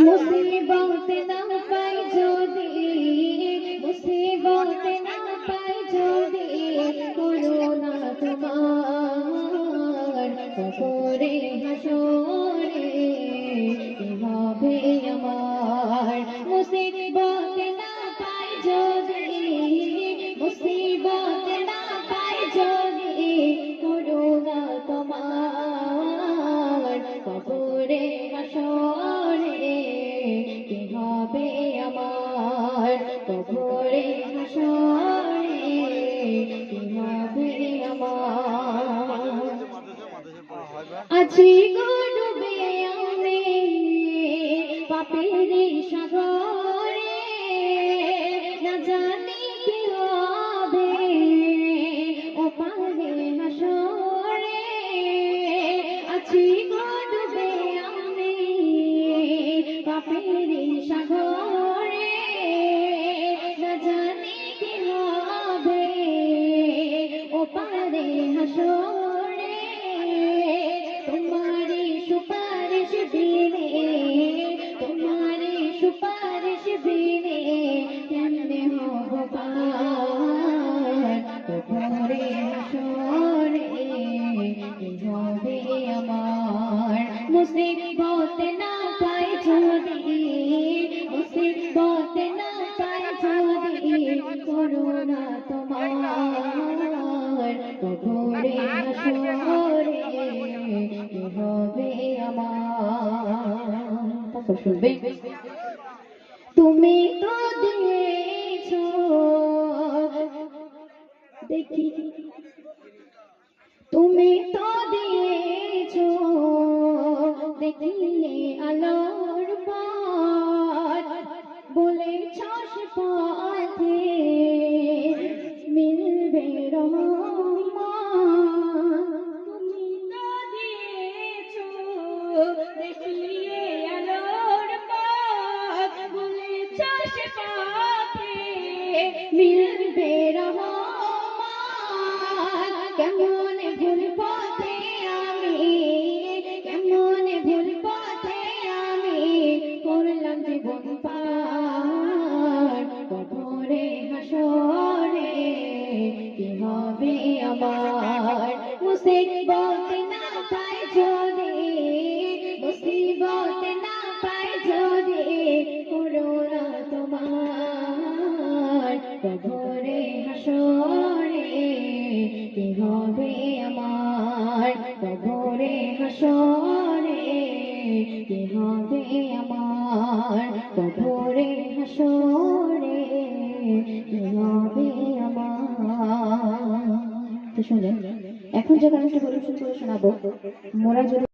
মুসিবত না পাই যদি মুসিবত না পাই যদি করোনা তোমার কবরে হাসরে কি তোমার কবরে হাসরে, কি হবে আমার কবরে হাসরে, কি হবে আমার? আছি ডুবে আমি পাপের সাগরে, না জানি পাপের সাগরে না জানি কি হবে। ও পারে হাসরে তোমারি সুপারিশ বিনে তোমারি সুপারিশ বিনে কেমনে হব পার? হাসরে হবে আমার। মুসিবত না করোনা তোমার হবে আমার। তুমি তো দিয়েছ, দেখি। তুমি তো দিয়েছ দেখিলে আলোর পথ বলেছ সে পথে মিলবে রহমান, কেমন ভুল পথে আমি কেমন ভুল পথে আমি করলাম জীবন পার কবরে হাসরে। কবরে হাসরে, কি হবে আমার? কবরে হাসরে, কি হবে আমার? কবরে হাসরে, কি হবে আমার? তো শুনেন, এখন যে গানটা পরিবেশন করে শোনাবো। মোরা যদি